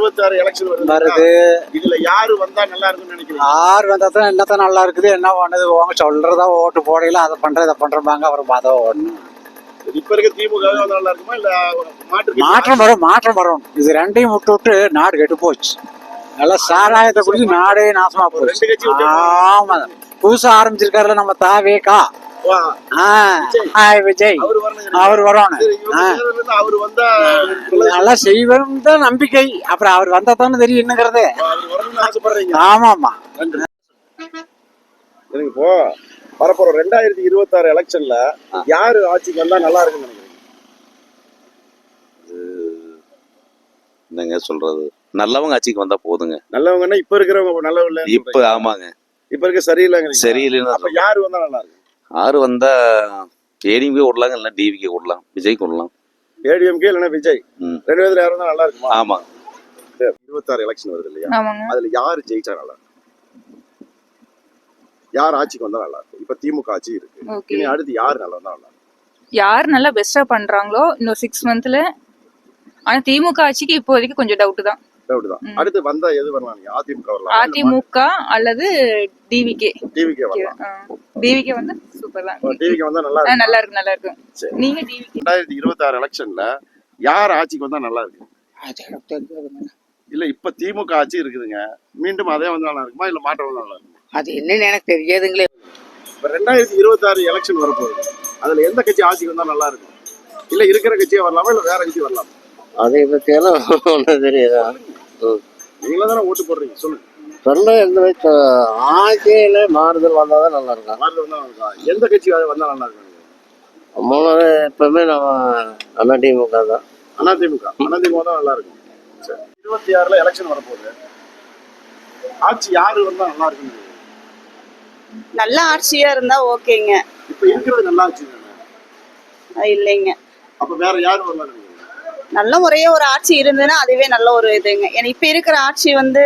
இருபத்தி ஆறு எலெக்ஷன் வருது. வருது. இதுல யாரு வந்தா நல்லா இருக்கும்னு நினைக்கிறீங்க? யார் வந்தா தான் என்னத்தான் நல்லா இருக்குது என்ன பண்ணுது அவங்க சொல்றதா ஓட்டு போடையில அதை பண்ற இதை பண்றப்பாங்க அப்புறம் அதை ஓடணும் இப்ப இருக்க திமுக நல்லா இருக்குமா இல்ல மாற்று மாற்றம் வரும் மாற்றம் வரும். இது ரெண்டையும் விட்டு விட்டு நாடு கெட்டு போச்சு. நல்லா சாராயத்தை குடிச்சு நாடே நாசமா போச்சு. ஆமா. புதுசா ஆரம்பிச்சிருக்காருல நம்ம தாவேக்கா விஜய். அவரு வரணும். நல்லா செய்வோம் தான் நம்பிக்கை. அப்புறம் அவர் வந்தா தானே தெரியும் என்னங்கிறது. அவரு வரணும்னு ஆசைப்படுறீங்க. ஆமாமா. நன்றி. எனக்கு இப்போ வரப்போற ரெண்டாயிரத்தி இருபத்தி ஆறு எலெக்ஷன்ல யாரு ஆட்சிக்கு வந்தா நல்லா இருக்கும்னு நினைக்கிறீங்க? என்னங்க சொல்றது? நல்லவங்க ஆட்சிக்கு வந்தா போதுங்க. நல்லவங்கன்னா இப்ப இருக்கிறவங்க நல்லவங்க இப்ப ஆமாங்க. இப்ப இருக்க சரியில்லைங்க சரியில்லைன்னு அப்ப யாரு வந்தா நல்லா இருக்கும்? ஆறு வந்தா ஏடிஎம்கே விடலாங்க இல்லைன்னா டிவிக்கே விடலாம் விஜய்க்கு விடலாம் ஏடிஎம்கே இல்லைன்னா விஜய். ரெண்டு பேர்ல யாரும் வந்தா நல்லா இருக்குமா? ஆமாங்க இருபத்தாறு எலெக்ஷன் வருது இல்லையா? அதுல யாரு ஜெயிச்சா நல்லா இருக்கும்? யார் ஆட்சிக்கு வந்தா நல்லா இருக்கும்? இப்ப திமுக ஆட்சி இருக்கு. இனி அடுத்து யாரு நல்லா வந்தா நல்லா யார் நல்லா பெஸ்டா பண்றாங்களோ இன்னும் சிக்ஸ் மந்த்ல ஆனா திமுக ஆட்சிக்கு இப்போ வரைக்கும் கொஞ்சம் டவுட் தான். டவுட் தான். அடுத்து வந்தா எது வரலாம்? அதிமுக வரலாம். அதிமுக அல்லது டிவிகே டிவிகே வரலாம். டிவிகே வந்து சூப்பர் தான். டிவிக்கு வந்தா நல்லா ஆ, இருக்கும். நல்லா இருக்கும் நல்லா இருக்கும் சரி. நீங்க டிவிகே ரெண்டாயிரத்தி இருபத்தி ஆறு எலெக்ஷன்ல யார் ஆட்சிக்கு வந்தா நல்லா இருக்கு இல்ல இப்ப திமுக ஆட்சி இருக்குதுங்க. மீண்டும் அதே வந்தா நல்லா இருக்குமா இல்ல மாற்றம் நல்லா இருக்குமா? அது என்னன்னு எனக்கு தெரியாதுங்களே. இப்ப ரெண்டாயிரத்தி இருபத்தி ஆறு எலெக்ஷன் வரப்போகுது. அதுல எந்த கட்சி ஆட்சிக்கு வந்தா நல்லா இருக்கும்? இல்ல இருக்கிற கட்சியே வரலாமா இல்ல வேற கட்சி வரலாமா? அதை பற்றியெல்லாம் ஒன்றும் தெரியாதா? நீங்களே தானே ஓட்டு போடுறீங்க சொல்லுங்க. சொல்ல எந்த வயசு? ஆட்சியில் மாறுதல் வந்தால் தான் நல்லா இருக்கும். மாற்றம் வந்தா நல்லா இருக்கும். எந்த கட்சி வந்தா நல்லா இருக்கும்? மூணாவது எப்பவுமே நம்ம அதிமுக தான். அதிமுக அதிமுக தான் நல்லா இருக்கும். சரி. இருபத்தி ஆறுல எலெக்ஷன் வரப்போகுது. ஆட்சி யாரு வந்தா நல்லா இருக்கும் நல்ல ஆட்சியா இருந்தா ஓகேங்க. இப்ப இருக்கிறது நல்லா ஆட்சி இல்லைங்க. அப்ப வேற யாரு நினைக்கிறீங்க? நல்ல ஒரே ஒரு ஆட்சி இருந்ததுன்னா அதுவே நல்ல ஒரு இதுங்க. ஏன்னா இப்ப இருக்கிற ஆட்சி வந்து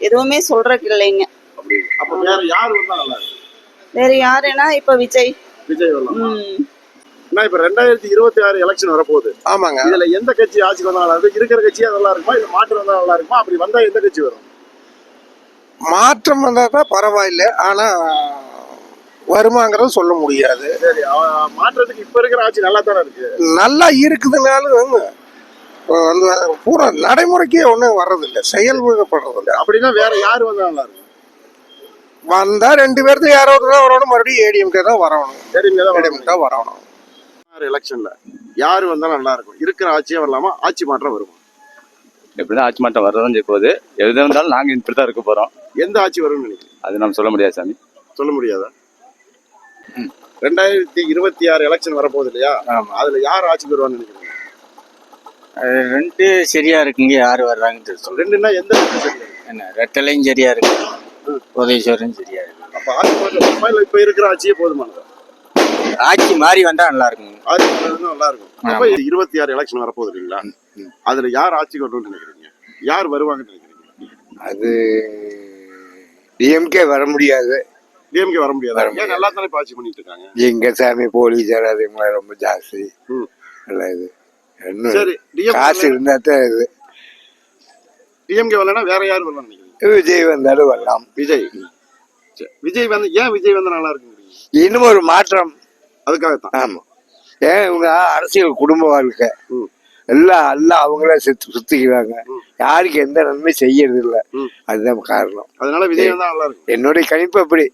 எதுவுமே சொல்றதுக்கு இல்லைங்க. வேற யாரு வந்தா நல்லா இருக்கும்? வேற யாருன்னா இப்ப விஜய். விஜய் வரலாம். ம். ஏன்னா இப்ப ரெண்டாயிரத்தி இருபத்தி ஆறு எலெக்ஷன் வரப்போகுது. ஆமாங்க. இதுல எந்த கட்சி ஆட்சிக்கு வந்தா நல்லா இருக்கும்? இருக்கிற கட்சியா நல்லா இருக்குமா? இல்ல மாற்றம் வந்தா நல்லா இருக்குமா? அப்படி வந்தா எந்த கட்சி வரும்? மாற்றம் வந்தால் தான் பரவாயில்ல. ஆனால் வருமாங்கிறது சொல்ல முடியாது. மாற்றத்துக்கு இப்ப இருக்கிற ஆட்சி நல்லா தானே இருக்கு? நல்லா இருக்குதுனாலும் வந்து பூரா நடைமுறைக்கே ஒன்றும் வர்றதில்லை செயல்படுறதில்லை அப்படின்னா வேற யாரு வந்தா நல்லா இருக்கும். வந்தால் ரெண்டு பேர்த்து யாரோ ஒருத்தர் தான் வரணும். மறுபடியும் ஏடிஎம்கே தான் வரணும் சரி தான் ஏடிஎம் தான் வரணும். எலெக்ஷன்ல யாரு வந்தா நல்லா இருக்கும். இருக்கிற ஆட்சியே வரலாமா? ஆட்சி மாற்றம் வருமா? எப்படிதான் ஆட்சி மாற்றம் வரதான் செய்ய போகுது எது இருந்தாலும் நாங்க இப்படி தான் இருக்க போறோம். எந்த ஆட்சி வரும்னு நினைக்கிறீங்க? அது நம்ம சொல்ல முடியாது சாமி. சொல்ல முடியாதா? ரெண்டாயிரத்தி இருபத்தி ஆறு எலெக்ஷன் வரப்போகுது இல்லையா? அதுல யார் ஆட்சிக்கு வருவான்னு நினைக்கிறீங்க? ரெண்டு சரியா இருக்குங்க யாரு வர்றாங்கன்னு சொல்றேன். ரெண்டுன்னா எந்த சரி? என்ன ரெட்டலையும் சரியா இருக்கு உதயஸ்வரன் சரியா இருக்கு. அப்ப ஆட்சி வருமா இல்ல இப்ப இருக்கிற ஆட்சியே போதுமானதா. ஆட்சி மாறி வந்தா நல்லா இருக்குங்க ஆட்சி நல்லா இருக்கும். அப்ப இருபத்தி ஆறு எலெக்ஷன் வரப்போகுது இல்லைங்களா? அதுல யார் ஆட்சிக்கு வரணும்னு நினைக்கிறீங்க? யார் வருவாங்கன்னு நினைக்கிறீங்க? அது டிஎம்கே வர முடியாது. டிஎம்கே வர முடியாது. வர ஏன் நல்லா தானே ஆட்சி பண்ணிட்டு இருக்காங்க? எங்க சாமி போலீஸார் அதுங்களாம் ரொம்ப ஜாஸ்தி. ம். நல்லா இது. சரி காசு டிஎம்கே இருந்தா தான் இது டிஎம்கே வரலன்னா வேற யார் நினைக்கிறீங்க? விஜய் வந்தாலும் வரலாம். விஜய். விஜய் வந்து ஏன் விஜய் வந்து நல்லா இருக்குங்கிறீங்க இன்னும் ஒரு மாற்றம். அதுக்காகத்தான். ஆமா. ஏன் இவங்க அரசியல் குடும்ப வாழ்க்கை. எல்லாம் எல்லாம் அவங்களே சுத்தி சுத்திக்கிறாங்க. யாருக்கு எந்த நன்மை செய்யறது இல்ல. அதுதான் காரணம். அதனால விஜய் வந்தா நல்லா இருக்கும். என்னுடைய கணிப்பு அப்படி.